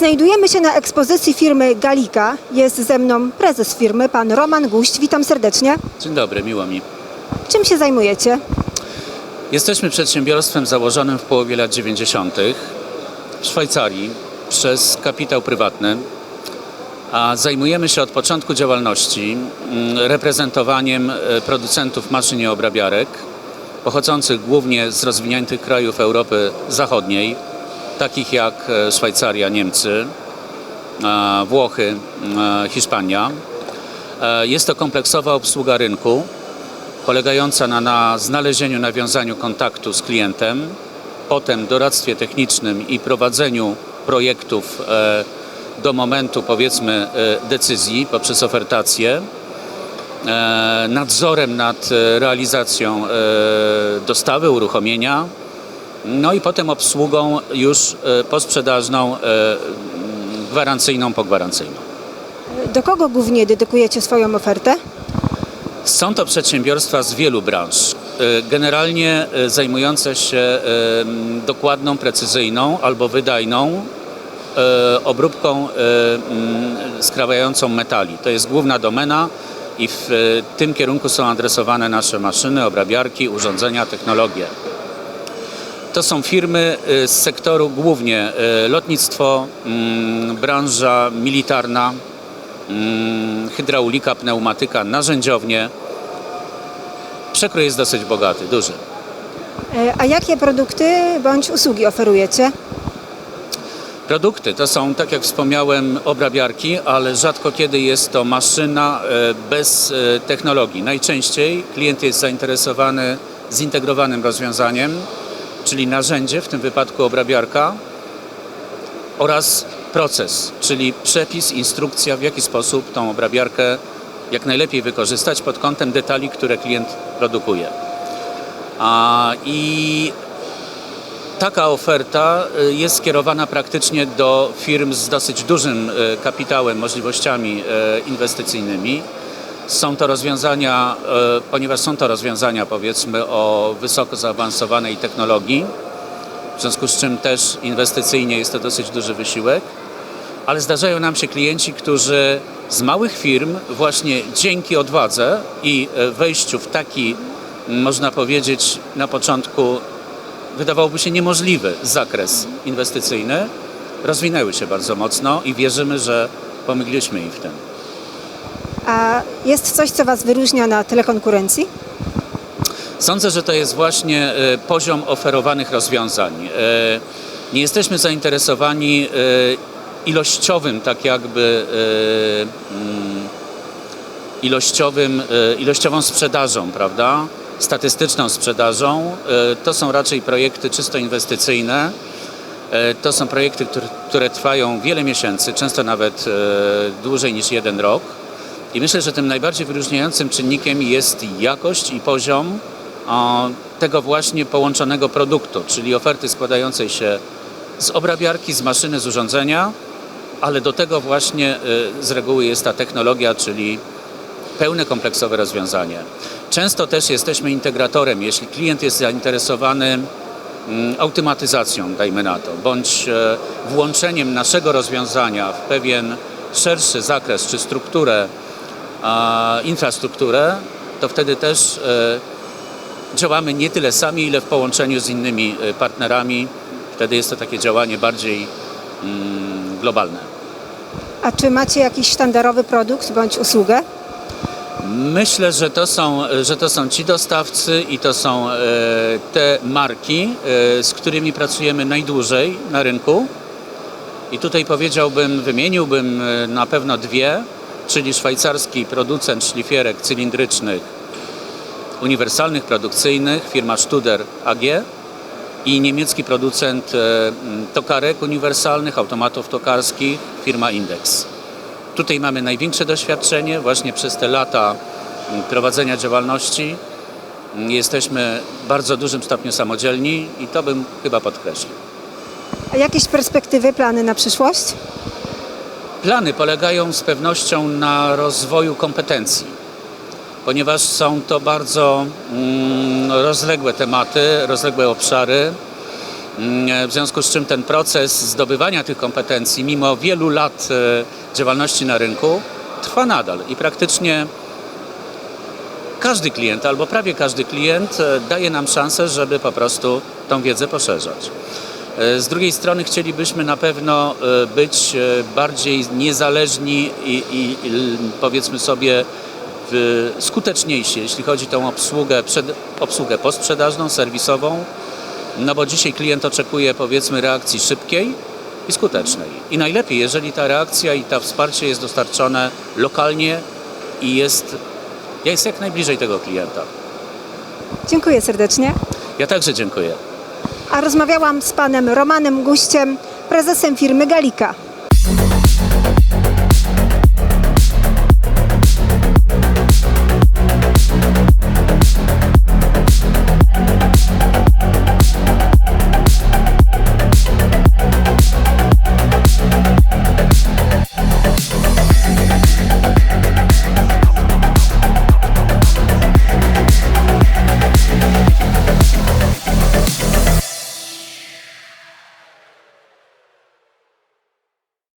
Znajdujemy się na ekspozycji firmy Galika. Jest ze mną prezes firmy, pan Roman Guść. Witam serdecznie. Dzień dobry, miło mi. Czym się zajmujecie? Jesteśmy przedsiębiorstwem założonym w połowie lat 90. w Szwajcarii przez kapitał prywatny, a zajmujemy się od początku działalności mm, reprezentowaniem e, producentów maszyn i obrabiarek pochodzących głównie z rozwiniętych krajów Europy Zachodniej, takich jak e, Szwajcaria, Niemcy, e, Włochy, e, Hiszpania. Jest to kompleksowa obsługa rynku, polegająca na, na znalezieniu, nawiązaniu kontaktu z klientem, potem doradztwie technicznym i prowadzeniu projektów do momentu powiedzmy decyzji poprzez ofertację, nadzorem nad realizacją dostawy, uruchomienia, no i potem obsługą już e, posprzedażną, e, gwarancyjną, pogwarancyjną. Do kogo głównie dedykujecie swoją ofertę? Są to przedsiębiorstwa z wielu branż, e, generalnie zajmujące się dokładną, precyzyjną albo wydajną obróbką e, m, skrawającą metali. To jest główna domena i w tym kierunku są adresowane nasze maszyny, obrabiarki, urządzenia, technologie. To są firmy e, z sektoru głównie e, lotnictwo, m, branża militarna, mm, hydraulika, pneumatyka, narzędziownie. Przekrój jest dosyć bogaty, duży. E, A jakie produkty bądź usługi oferujecie? Produkty to są, tak jak wspomniałem, obrabiarki, ale rzadko kiedy jest to maszyna e, bez e, technologii. Najczęściej klient jest zainteresowany zintegrowanym rozwiązaniem, czyli narzędzie, w tym wypadku obrabiarka, oraz proces, czyli przepis, instrukcja, w jaki sposób tą obrabiarkę jak najlepiej wykorzystać pod kątem detali, które klient produkuje. A, I taka oferta y, jest skierowana praktycznie do firm z dosyć dużym y, kapitałem, możliwościami y, inwestycyjnymi. Są to rozwiązania, y, ponieważ są to rozwiązania powiedzmy o wysoko zaawansowanej technologii, w związku z czym też inwestycyjnie jest to dosyć duży wysiłek, ale zdarzają nam się klienci, którzy z małych firm właśnie dzięki odwadze i e, wejściu w taki, można powiedzieć, na początku wydawałoby się niemożliwy zakres inwestycyjny, rozwinęły się bardzo mocno i wierzymy, że pomogliśmy im w tym. A jest coś, co Was wyróżnia na tle konkurencji? Sądzę, że to jest właśnie e, poziom oferowanych rozwiązań. E, Nie jesteśmy zainteresowani e, ilościowym, tak jakby mm, ilościowym, ilościową sprzedażą, prawda? Statystyczną sprzedażą. To są raczej projekty czysto inwestycyjne. To są projekty, które, trwają wiele miesięcy, często nawet dłużej niż jeden rok. I myślę, że tym najbardziej wyróżniającym czynnikiem jest jakość i poziom tego właśnie połączonego produktu, czyli oferty składającej się z obrabiarki, z maszyny, z urządzenia, ale do tego właśnie y, z reguły jest ta technologia, czyli pełne kompleksowe rozwiązanie. Często też jesteśmy integratorem, jeśli klient jest zainteresowany mm, automatyzacją, dajmy na to, bądź e, włączeniem naszego rozwiązania w pewien szerszy zakres czy strukturę, infrastrukturę, to wtedy też e, działamy nie tyle sami, ile w połączeniu z innymi e, partnerami. Wtedy jest to takie działanie bardziej mm, globalne. A czy macie jakiś sztandarowy produkt bądź usługę? Myślę, że to są, że to są ci dostawcy i to są e, te marki, z którymi pracujemy najdłużej na rynku. I tutaj powiedziałbym, wymieniłbym na pewno dwie, czyli szwajcarski producent szlifierek cylindrycznych uniwersalnych, produkcyjnych, firma Studer AG i niemiecki producent e, tokarek uniwersalnych, automatów tokarskich, firma Index. Tutaj mamy największe doświadczenie właśnie przez te lata prowadzenia działalności. Jesteśmy w bardzo dużym stopniu samodzielni i to bym chyba podkreślił. A jakieś perspektywy, plany na przyszłość? Plany polegają z pewnością na rozwoju kompetencji, ponieważ są to bardzo mm, rozległe tematy, rozległe obszary. Mm, W związku z czym ten proces zdobywania tych kompetencji, mimo wielu lat e, działalności na rynku, trwa nadal i praktycznie każdy klient albo prawie każdy klient e, daje nam szansę, żeby po prostu tą wiedzę poszerzać. E, Z drugiej strony chcielibyśmy na pewno e, być e, bardziej niezależni i, i, powiedzmy sobie skuteczniejsi, jeśli chodzi o tą obsługę, przed, obsługę posprzedażną, serwisową, no bo dzisiaj klient oczekuje powiedzmy reakcji szybkiej i skutecznej. I najlepiej, jeżeli ta reakcja i to wsparcie jest dostarczone lokalnie i jest, jest jak najbliżej tego klienta. Dziękuję serdecznie. Ja także dziękuję. A rozmawiałam z panem Romanem Guściem, prezesem firmy Galika.